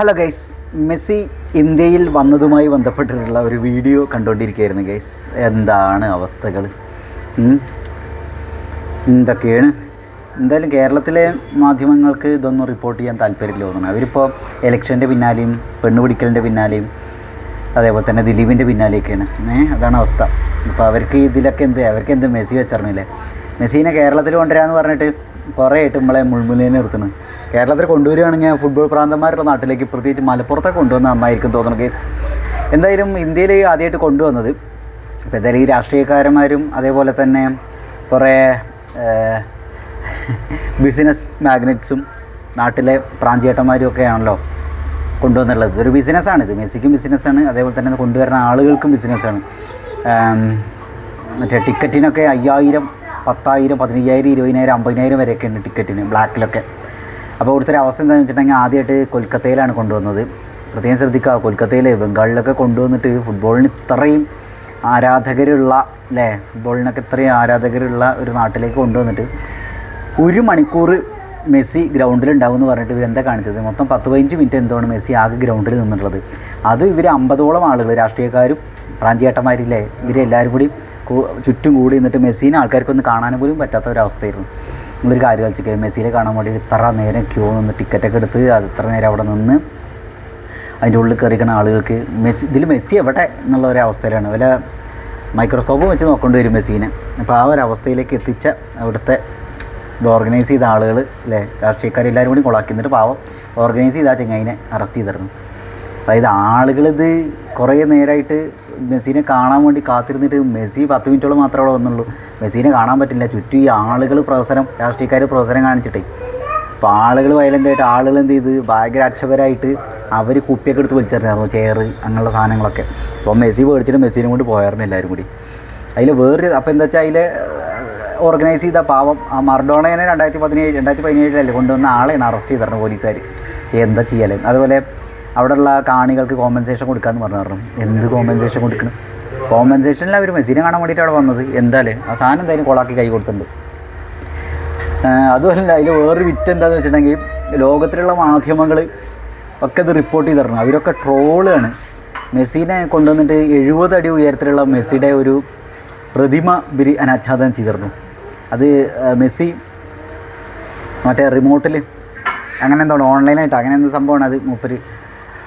Hello guys Messi ഇന്ത്യയിൽ വന്നതുമായി ബന്ധപ്പെട്ടിട്ടുള്ള ഒരു വീഡിയോ കണ്ടുകൊണ്ടിരിക്കുകയായിരുന്നു ഗൈസ് എന്താണ് അവസ്ഥകൾ? എന്തൊക്കെയാണ്? എന്തായാലും കേരളത്തിലെ മാധ്യമങ്ങൾക്ക് ഇതൊന്നും റിപ്പോർട്ട് ചെയ്യാൻ താല്പര്യമില്ല തോന്നുന്നു. അവരിപ്പോൾ ഇലക്ഷന്റെ പിന്നാലെയും പെണ്ണുപിടിക്കലിന്റെ പിന്നാലെയും അതേപോലെ തന്നെ ദിലീപിന്റെ പിന്നാലെയൊക്കെയാണ്. ഏഹ് അതാണ് അവസ്ഥ. ഇപ്പോൾ അവർക്ക് ഇതിലൊക്കെ എന്ത് അവർക്ക് എന്ത് മെസ്സി വെച്ചറിഞ്ഞില്ലേ? മെസ്സീനെ കേരളത്തിൽ കൊണ്ടുവരാമെന്ന് പറഞ്ഞിട്ട് കുറേ ആയിട്ട് നമ്മളെ മുൾമുലേനെ നിർത്തുന്നു. കേരളത്തിൽ കൊണ്ടുവരികയാണെങ്കിൽ ഫുട്ബോൾ പ്രാന്തന്മാരുടെ നാട്ടിലേക്ക് പ്രത്യേകിച്ച് മലപ്പുറത്തെ കൊണ്ടുവന്ന നന്നായിരിക്കും തോന്നുന്നു കേസ് എന്തായാലും ഇന്ത്യയിൽ ആദ്യമായിട്ട് കൊണ്ടുവന്നത് ഇപ്പോൾ എന്തായാലും ഈ രാഷ്ട്രീയക്കാരന്മാരും അതേപോലെ തന്നെ കുറേ ബിസിനസ് മാഗ്നറ്റ്സും നാട്ടിലെ പ്രാഞ്ചേട്ടന്മാരും ഒക്കെ ആണല്ലോ കൊണ്ടുവന്നുള്ളത്. ഇതൊരു ബിസിനസ്സാണ് ഇത് മെസ്സിക്കും ബിസിനസ്സാണ് അതേപോലെ തന്നെ കൊണ്ടുവരുന്ന ആളുകൾക്കും ബിസിനസ്സാണ് മറ്റേ ടിക്കറ്റിനൊക്കെ അയ്യായിരം പത്തായിരം പതിനയ്യായിരം ഇരുപതിനായിരം അമ്പതിനായിരം വരെയൊക്കെ ഉണ്ട് ടിക്കറ്റിന് ബ്ലാക്കിലൊക്കെ അപ്പോൾ ഇവിടുത്തെ ഒരു അവസ്ഥ എന്താണെന്ന് വെച്ചിട്ടുണ്ടെങ്കിൽ ആദ്യമായിട്ട് കൊൽക്കത്തയിലാണ് കൊണ്ടുവന്നത്. പ്രത്യേകം ശ്രദ്ധിക്കുക കൊൽക്കത്തയിലെ ബംഗാളിലൊക്കെ കൊണ്ടുവന്നിട്ട് ഫുട്ബോളിന് ഇത്രയും ആരാധകരുള്ള അല്ലേ? ഫുട്ബോളിനൊക്കെ ഇത്രയും ആരാധകരുള്ള ഒരു നാട്ടിലേക്ക് കൊണ്ടുവന്നിട്ട് ഒരു മണിക്കൂർ മെസ്സി ഗ്രൗണ്ടിലുണ്ടാവും എന്ന് പറഞ്ഞിട്ട് ഇവരെന്താ കാണിച്ചത്? മൊത്തം പത്ത് പതിനഞ്ച് മിനിറ്റ് എന്താണ് മെസ്സി ആകെ ഗ്രൗണ്ടിൽ നിന്നിട്ടുള്ളത്? അത് ഇവർ അമ്പതോളം ആളുകൾ രാഷ്ട്രീയക്കാരും പ്രാഞ്ചിയേട്ടന്മാരില്ലേ ഇവരെല്ലാവരും കൂടി ചുറ്റും കൂടി നിന്നിട്ട് മെസ്സിനെ ആൾക്കാർക്കൊന്നും കാണാൻ പോലും പറ്റാത്ത ഒരവസ്ഥയായിരുന്നു നമ്മളൊരു കാര്യം കളിച്ചിട്ട് മെസ്സിനെ കാണാൻ വേണ്ടി ഇത്ര നേരം ക്യൂ നിന്ന് ടിക്കറ്റൊക്കെ എടുത്ത് അത് ഇത്ര നേരം അവിടെ നിന്ന് അതിന്റെ ഉള്ളിൽ കയറിക്കണ ആളുകൾക്ക് മെസ്സി ഇതിൽ മെസ്സി എവിടെ എന്നുള്ള ഒരു അവസ്ഥയിലാണ്. വല്ല മൈക്രോസ്കോപ്പ് വെച്ച് നോക്കേണ്ടി വരും മെസ്സിനെ. അപ്പോൾ ആ ഒരു അവസ്ഥയിലേക്ക് എത്തിച്ച അവിടുത്തെ ഇത് ഓർഗനൈസ് ചെയ്ത ആളുകൾ അല്ലേ രാഷ്ട്രീയക്കാരെല്ലാവരും കൂടി കൊളാക്കി. എന്നിട്ട് പാവം ഓർഗനൈസ് ചെയ്ത ആ അറസ്റ്റ് ചെയ്തിരുന്നു. അതായത് ആളുകളിത് കുറേ നേരമായിട്ട് മെസ്സിനെ കാണാൻ വേണ്ടി കാത്തിരുന്നിട്ട് മെസ്സി പത്ത് മിനിറ്റോളം മാത്രമേ അവിടെ വന്നുള്ളൂ. മെസ്സിനെ കാണാൻ പറ്റില്ല. ചുറ്റും ഈ ആളുകൾ പ്രവസനം രാഷ്ട്രീയക്കാർ പ്രവസനം കാണിച്ചിട്ടേ. അപ്പോൾ ആളുകൾ വയലന്റായിട്ട് ആളുകൾ എന്ത് ചെയ്ത്? ഭയങ്കര അവർ കുപ്പിയൊക്കെ എടുത്ത് വലിച്ചെറിഞ്ഞായിരുന്നു ചെയർ അങ്ങനെയുള്ള സാധനങ്ങളൊക്കെ. അപ്പോൾ മെസ്സി മേടിച്ചിട്ട് മെസ്സിനെ കൊണ്ട് പോയായിരുന്നു എല്ലാവരും കൂടി. അതിൽ വേറൊരു അപ്പോൾ എന്താ വെച്ചാൽ അതിൽ ഓർഗനൈസ് ചെയ്ത പാവം ആ മർഡോണേനെ രണ്ടായിരത്തി പതിനേഴ് രണ്ടായിരത്തി പതിനേഴിലല്ലേ കൊണ്ടുവന്ന ആളെയാണ് അറസ്റ്റ് ചെയ്തിരുന്നത് പോലീസുകാർ എന്താ ചെയ്യാൻ അതുപോലെ അവിടെയുള്ള കാണികൾക്ക് കോമ്പൻസേഷൻ കൊടുക്കാമെന്ന് പറഞ്ഞു എന്ത് കോമ്പൻസേഷൻ കൊടുക്കണം? കോമ്പൻസേഷനിൽ അവർ മെസ്സിനെ കാണാൻ വേണ്ടിയിട്ട് അവിടെ വന്നത്. എന്തായാലും ആ സാധനം എന്തായാലും കൊളാക്കി കൈ കൊടുത്തിട്ടുണ്ട്. അതുമല്ല അതിൽ വേറൊരു വിറ്റ് എന്താന്ന് വെച്ചിട്ടുണ്ടെങ്കിൽ ലോകത്തിലുള്ള മാധ്യമങ്ങൾ ഒക്കെ ഇത് റിപ്പോർട്ട് ചെയ്തിരുന്നു. അവരൊക്കെ ട്രോളാണ് മെസ്സിനെ കൊണ്ടുവന്നിട്ട് എഴുപത് അടി ഉയരത്തിലുള്ള മെസ്സിയുടെ ഒരു പ്രതിമ ബിരി അനാച്ഛാദനം ചെയ്തിരുന്നു. അത് മെസ്സി മറ്റേ റിമോട്ടിൽ അങ്ങനെ എന്താണ് ഓൺലൈനായിട്ട് അങ്ങനെ എന്ത് സംഭവമാണ് അത്? മൂപ്പര്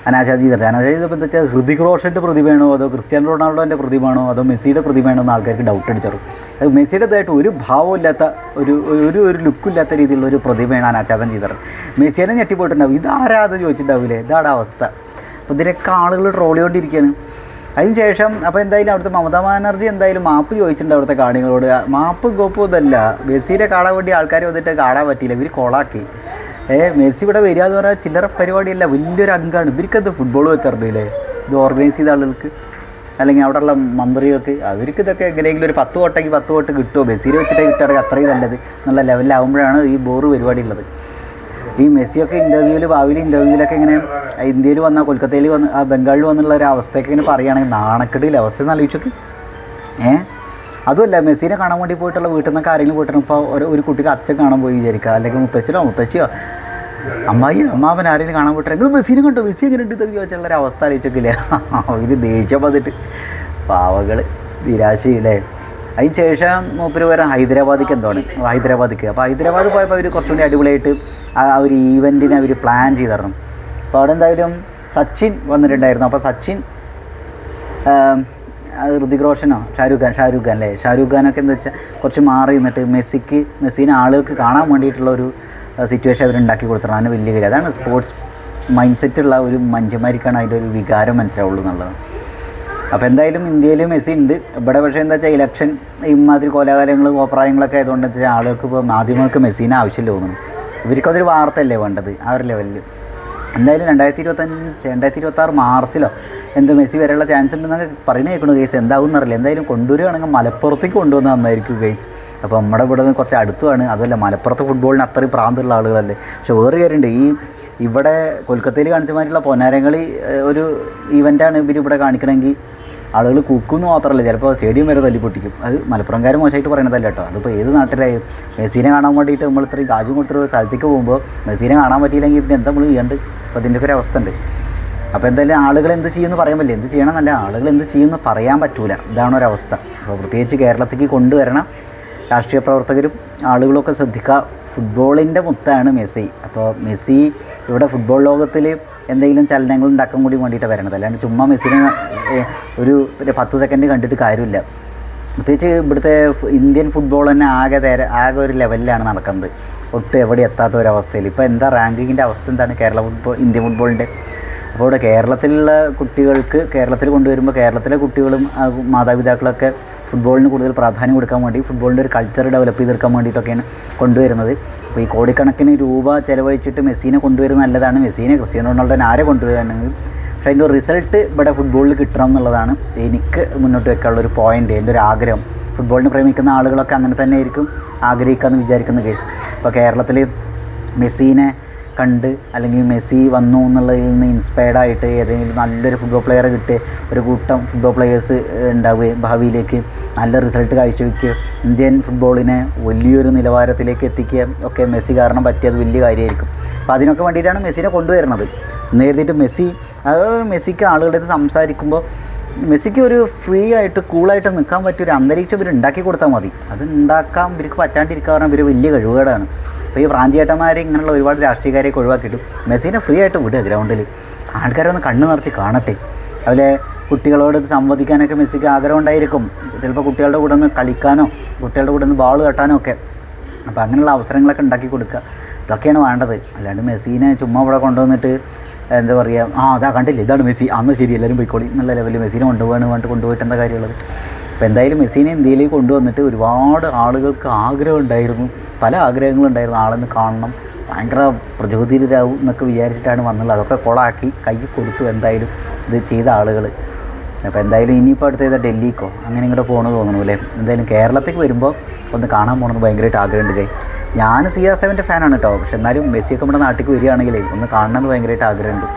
അനാച്ഛാദം ചെയ്തപ്പോൾ എന്താ വെച്ചാൽ ഹൃതിക് റോഷന്റെ പ്രതിമയാണോ അതോ ക്രിസ്ത്യാനോ റൊണാൾഡോന്റെ പ്രതിമയാണോ അതോ മെസ്സിയുടെ പ്രതിമയാണോ എന്ന് ആൾക്കാർക്ക് ഡൗട്ട് അടിച്ചറു. അത് മെസ്സിയുടേതായിട്ട് ഒരു ഭാവമില്ലാത്ത ഒരു ഒരു ഒരു ലുക്കില്ലാത്ത രീതിയിലുള്ള ഒരു പ്രതിമയാണ് അനാച്ഛാദം ചെയ്തത്. മെസ്സിയെ ഞെട്ടിപ്പോയിട്ടുണ്ടാവും. ഇതാരാ അത് ചോദിച്ചിട്ടുണ്ടാവില്ലേ ഇതാണ് അവസ്ഥ. അപ്പോൾ ഇതിനൊക്കെ ആളുകൾ ട്രോളിക്കൊണ്ടിരിക്കുകയാണ് അതിന് ശേഷം അപ്പോൾ എന്തായാലും അവിടുത്തെ മമതാ ബാനർജി എന്തായാലും മാപ്പ് ചോദിച്ചിട്ടുണ്ട് അവിടുത്തെ കാണികളോട്. മാപ്പ് ഗോപ്പും ഇതല്ല. മെസ്സിയുടെ കാണാൻ വേണ്ടി ആൾക്കാർ വന്നിട്ട് കാണാൻ പറ്റിയില്ല. ഇവർ കൊളാക്കി. ഏ മെസ്സി ഇവിടെ വരിക എന്ന് പറഞ്ഞാൽ ചില്ലറ പരിപാടിയല്ല വലിയൊരു അംഗമാണ് ഇവർക്കത് ഫുട്ബോൾ വെക്കാറുണ്ടല്ലേ ഇത് ഓർഗനൈസ് ചെയ്ത ആളുകൾക്ക് അല്ലെങ്കിൽ അവിടെയുള്ള മന്ത്രികൾക്ക് അവർക്ക് ഇതൊക്കെ എങ്ങനെയെങ്കിലും ഒരു പത്ത് വോട്ടെങ്കിൽ പത്ത് വോട്ട് കിട്ടുമോ മെസ്സിയിൽ വെച്ചിട്ടേ കിട്ടുകയാണെങ്കിൽ അത്രയും നല്ലത്. എന്നുള്ള ലെവലിലാവുമ്പോഴാണ് ഈ ബോറ് പരിപാടി ഉള്ളത് ഈ മെസ്സിയൊക്കെ ഇന്റർവ്യൂവിൽ ഭാവിയിൽ ഇന്റർവ്യൂവിലൊക്കെ ഇങ്ങനെ ഇന്ത്യയിൽ വന്ന കൊൽക്കത്തയിൽ വന്ന് ബംഗാളിൽ വന്നുള്ള ഒരു അവസ്ഥയൊക്കെ ഇങ്ങനെ പറയുകയാണെങ്കിൽ നാണക്കെടിയിൽ അവസ്ഥ എന്നാലോചിച്ചൊക്കെ ഏ? അതുമല്ല മെസ്സിനെ കാണാൻ വേണ്ടി പോയിട്ടുള്ള വീട്ടിൽ നിന്നൊക്കെ ആരെങ്കിലും പോയിട്ടാണ് ഇപ്പോൾ ഒരു ഒരു കുട്ടിക്ക് അച്ഛൻ കാണാൻ പോയി വിചാരിക്കുക? അല്ലെങ്കിൽ മുത്തച്ഛനോ മുത്തച്ഛിയോ അമ്മായി അമ്മാവൻ ആരെങ്കിലും കാണാൻ പോയിട്ട് നിങ്ങൾ മെസ്സിനെ കണ്ടോ? മെസ്സി എങ്ങനെ ഉണ്ട് ഇതൊക്കെ ചോദിച്ചുള്ള ഒരു അവസ്ഥ അറിയിച്ചൊക്കില്ലേ അവർ ദേഷ്യം വന്നിട്ട്. പാവകൾ നിരാശയില്ലേ? അതിന് ശേഷം മൂപ്പര് വരാൻ ഹൈദരാബാദിക്ക് എന്താണ്? ഹൈദരാബാദിക്ക്. അപ്പോൾ ഹൈദരാബാദ് പോയപ്പോൾ അവർ കുറച്ചുകൂടി അടിപൊളിയായിട്ട് ആ ഒരു ഈവന്റിനെ അവർ പ്ലാൻ ചെയ്തിരണം അപ്പോൾ അവിടെ എന്തായാലും സച്ചിൻ വന്നിട്ടുണ്ടായിരുന്നു. അപ്പോൾ സച്ചിൻ ഋതിക് റോഷനോ? ഷാരൂഖ് ഖാൻ ഷാരൂഖ് ഖാൻ അല്ലേ? ഷാരൂഖ് ഖാനൊക്കെ എന്താ വെച്ചാൽ കുറച്ച് മാറി നിന്നിട്ട് മെസ്സിക്ക് മെസ്സിനെ ആളുകൾക്ക് കാണാൻ വേണ്ടിയിട്ടുള്ള ഒരു സിറ്റുവേഷൻ അവരുണ്ടാക്കി കൊടുത്തിട്ടുണ്ട്. അതിന് വലിയ കാര്യം. അതാണ് സ്പോർട്സ് മൈൻഡ് സെറ്റുള്ള ഒരു മഞ്ചന്മാർക്കാണ് അതിന്റെ ഒരു വികാരം മനസ്സിലാവുള്ളൂ എന്നുള്ളത്. അപ്പോൾ എന്തായാലും ഇന്ത്യയിൽ മെസ്സി ഉണ്ട്. ഇവിടെ പക്ഷേ എന്താ വെച്ചാൽ ഇലക്ഷൻ ഇമാതിരി കോലാകാലങ്ങൾ കോപ്രായങ്ങളൊക്കെ ആയതുകൊണ്ട് വെച്ചാൽ ആളുകൾക്ക് ഇപ്പോൾ മാധ്യമങ്ങൾക്ക് മെസ്സിനെ ആവശ്യമില്ല തോന്നുന്നു. ഇവർക്കതൊരു വാർത്തയല്ലേ വേണ്ടത്? ആ ഒരു ലെവലിൽ എന്തായാലും രണ്ടായിരത്തി ഇരുപത്തഞ്ച് രണ്ടായിരത്തി ഇരുപത്താറ് മാർച്ചിലോ എന്തോ മെസ്സി വരെയുള്ള ചാൻസ് ഉണ്ടെന്നൊക്കെ പറയുന്ന കേൾക്കണു കേസ് എന്താവും എന്നറിയില്ല എന്തായാലും കൊണ്ടുവരികയാണെങ്കിൽ മലപ്പുറത്തേക്ക് കൊണ്ടുവന്ന് നന്നായിരിക്കും കേസ് അപ്പോൾ നമ്മുടെ ഇവിടെ നിന്ന് കുറച്ച് അടുത്തുമാണ്. അതുമല്ല മലപ്പുറത്ത് ഫുട്ബോളിന് അത്രയും പ്രാന്തമുള്ള ആളുകളല്ലേ. പക്ഷേ വേറെ കാര്യമുണ്ട്. ഈ ഇവിടെ കൊൽക്കത്തയിൽ കാണിച്ച മാതിരിയുള്ള പൊന്നാരങ്ങളി ഒരു ഇവന്റാണ് ഇവർ ഇവിടെ കാണിക്കണമെങ്കിൽ. ആളുകൾ കൂക്കുമെന്ന് മാത്രമല്ല ചിലപ്പോൾ സ്റ്റേഡിയം വരെ തല്ലി പൊട്ടിക്കും അത് മലപ്പുറംകാർ മോശമായിട്ട് പറയണതല്ല കേട്ടോ. അതിപ്പോൾ ഏത് നാട്ടിലായും? മെസ്സിനെ കാണാൻ വേണ്ടിയിട്ട് നമ്മൾ ഇത്രയും കാശും കൊടുത്തൊരു സ്ഥലത്തേക്ക് പോകുമ്പോൾ മെസ്സിനെ കാണാൻ പറ്റിയില്ലെങ്കിൽ പിന്നെ എന്താ നമ്മൾ ചെയ്യേണ്ടത്? അപ്പോൾ അതിന്റെയൊക്കെ ഒരു അവസ്ഥ ഉണ്ട്. അപ്പോൾ എന്തായാലും ആളുകൾ എന്ത് ചെയ്യുമെന്ന് പറയാൻ പറ്റില്ല. എന്ത് ചെയ്യണമെന്നല്ല ആളുകൾ എന്ത് ചെയ്യുമെന്ന് പറയാൻ പറ്റൂല. ഇതാണ് ഒരവസ്ഥ അപ്പോൾ പ്രത്യേകിച്ച് കേരളത്തിലേക്ക് കൊണ്ടുവരണം. രാഷ്ട്രീയ പ്രവർത്തകരും ആളുകളൊക്കെ ശ്രദ്ധിക്കുക. ഫുട്ബോളിന്റെ മുത്താണ് മെസ്സി. അപ്പോൾ മെസ്സി ഇവിടെ ഫുട്ബോൾ ലോകത്തിൽ എന്തെങ്കിലും ചലനങ്ങൾ ഉണ്ടാക്കാൻ കൂടി വേണ്ടിയിട്ട് വരണത്. അല്ലാണ്ട് ചുമ്മാ മെസ്സിനെ ഒരു പത്ത് സെക്കൻഡ് കണ്ടിട്ട് കാര്യമില്ല. പ്രത്യേകിച്ച് ഇവിടുത്തെ ഇന്ത്യൻ ഫുട്ബോൾ തന്നെ ആകെ തേര ആകെ ഒരു ലെവലിലാണ് നടക്കുന്നത്. ഒട്ടും എവിടെ എത്താത്ത ഒരവസ്ഥയിൽ ഇപ്പോൾ എന്താ റാങ്കിങ്ങിന്റെ അവസ്ഥ എന്താണ് കേരള ഫുട്ബോൾ ഇന്ത്യൻ ഫുട്ബോളിന്റെ? അപ്പോൾ ഇവിടെ കേരളത്തിലുള്ള കുട്ടികൾക്ക് കേരളത്തിൽ കൊണ്ടുവരുമ്പോൾ കേരളത്തിലെ കുട്ടികളും മാതാപിതാക്കളൊക്കെ ഫുട്ബോളിന് കൂടുതൽ പ്രാധാന്യം കൊടുക്കാൻ വേണ്ടി ഫുട്ബോളിന്റെ ഒരു കൾച്ചർ ഡെവലപ്പ് ചെയ്തെടുക്കാൻ വേണ്ടിയിട്ടൊക്കെയാണ് കൊണ്ടുവരുന്നത്. അപ്പോൾ ഈ കോടിക്കണക്കിന് രൂപ ചിലവഴിച്ചിട്ട് മെസ്സീനെ കൊണ്ടുവരുന്നത് നല്ലതാണ്. മെസ്സീനെ ക്രിസ്ത്യാനോ റൊണാൾഡോനെ ആരെ കൊണ്ടുവരികയാണെങ്കിൽ പക്ഷേ അതിന്റെ റിസൾട്ട് ഇവിടെ ഫുട്ബോളിൽ കിട്ടണം എന്നുള്ളതാണ് എനിക്ക് മുന്നോട്ട് വെക്കാനുള്ള ഒരു പോയിന്റ് എന്റെ ഒരു ആഗ്രഹം. ഫുട്ബോളിനെ പ്രേമിക്കുന്ന ആളുകളൊക്കെ അങ്ങനെ തന്നെ ആയിരിക്കും ആഗ്രഹിക്കാമെന്ന് വിചാരിക്കുന്ന കേസ് ഇപ്പോൾ കേരളത്തിൽ മെസ്സീനെ കണ്ട് അല്ലെങ്കിൽ മെസ്സി വന്നു എന്നുള്ളതിൽ നിന്ന് ഇൻസ്പയർഡ് ആയിട്ട് ഏതെങ്കിലും നല്ലൊരു ഫുട്ബോൾ പ്ലെയറെ കിട്ടി ഒരു കൂട്ടം ഫുട്ബോൾ പ്ലെയേഴ്സ് ഉണ്ടാവുകയും ഭാവിയിലേക്ക് നല്ല റിസൾട്ട് കാഴ്ചവെക്കുക ഇന്ത്യൻ ഫുട്ബോളിനെ വലിയൊരു നിലവാരത്തിലേക്ക് എത്തിക്കുക ഒക്കെ മെസ്സി കാരണം പറ്റിയത് വലിയ കാര്യമായിരിക്കും. അപ്പോൾ അതിനൊക്കെ വേണ്ടിയിട്ടാണ് മെസ്സിനെ കൊണ്ടുവരുന്നത്. നേരിട്ട് മെസ്സി അത് മെസ്സിക്ക് ആളുകളുടെ അടുത്ത് സംസാരിക്കുമ്പോൾ മെസ്സിക്ക് ഒരു ഫ്രീ ആയിട്ട് കൂളായിട്ട് നിൽക്കാൻ പറ്റിയ ഒരു അന്തരീക്ഷം ഇവർ ഉണ്ടാക്കി കൊടുത്താൽ മതി. അത് ഉണ്ടാക്കാൻ ഇവർക്ക് പറ്റാണ്ടിരിക്കാൻ പറഞ്ഞാൽ ഇവർ വലിയ കഴിവുകേടാണ്. അപ്പോൾ ഈ പ്രാഞ്ചിയേട്ടന്മാരെ ഇങ്ങനെയുള്ള ഒരുപാട് രാഷ്ട്രീയക്കാരെയൊക്കെ ഒഴിവാക്കിയിട്ടു മെസ്സിനെ ഫ്രീ ആയിട്ട് വിടുക ഗ്രൗണ്ടിൽ ആൾക്കാരൊന്ന് കണ്ണു നിറച്ച് കാണട്ടെ. അതുപോലെ കുട്ടികളോട് സംവദിക്കാനൊക്കെ മെസ്സിക്ക് ആഗ്രഹം ഉണ്ടായിരിക്കും. ചിലപ്പോൾ കുട്ടികളുടെ കൂടെ ഒന്ന് കളിക്കാനോ കുട്ടികളുടെ കൂടെ ഒന്ന് ബാൾ തട്ടാനോ ഒക്കെ. അപ്പോൾ അങ്ങനെയുള്ള അവസരങ്ങളൊക്കെ ഉണ്ടാക്കി കൊടുക്കുക. ഇതൊക്കെയാണ് വേണ്ടത്. അല്ലാണ്ട് മെസ്സീനെ ചുമ്മാ ഇവിടെ കൊണ്ടുവന്നിട്ട് എന്താ പറയുക ആ അതാ കണ്ടില്ല ഇതാണ് മെസ്സി അന്ന് ശരി എല്ലാവരും പോയിക്കോളി എന്നുള്ള ലെവലിൽ മെസ്സിനെ കൊണ്ടുപോകാൻ വേണ്ടി കൊണ്ടുപോയിട്ട് എന്താ കാര്യമുള്ളത്? അപ്പോൾ എന്തായാലും മെസ്സിനെ ഇന്ത്യയിലേക്ക് കൊണ്ടുവന്നിട്ട് ഒരുപാട് ആളുകൾക്ക് ആഗ്രഹം ഉണ്ടായിരുന്നു. പല ആഗ്രഹങ്ങളും ഉണ്ടായിരുന്നു. ആളെന്ന് കാണണം. ഭയങ്കര പ്രചോദിതരാകും എന്നൊക്കെ വിചാരിച്ചിട്ടാണ് വന്നുള്ളത് അതൊക്കെ കൊളാക്കി കൈ കൊടുത്തു എന്തായാലും ഇത് ചെയ്ത ആളുകൾ അപ്പോൾ എന്തായാലും ഇനിയിപ്പോൾ അടുത്ത ചെയ്താൽ ഡൽഹിക്കോ? അങ്ങനെ ഇങ്ങോട്ട് പോകണമെന്ന് തോന്നുന്നു അല്ലേ? എന്തായാലും കേരളത്തേക്ക് വരുമ്പോൾ ഒന്ന് കാണാൻ പോകണമെന്ന് ഭയങ്കരമായിട്ട് ആഗ്രഹമുണ്ട് കൈ ഞാൻ സി ആർ സെവന്റെ ഫാനാണ് കേട്ടോ പക്ഷെ എന്നാലും മെസ്സിയൊക്കെ നമ്മുടെ നാട്ടിലേക്ക് വരികയാണെങ്കിലേ ഒന്ന് കാണണമെന്ന് ഭയങ്കരമായിട്ട് ആഗ്രഹമുണ്ട്.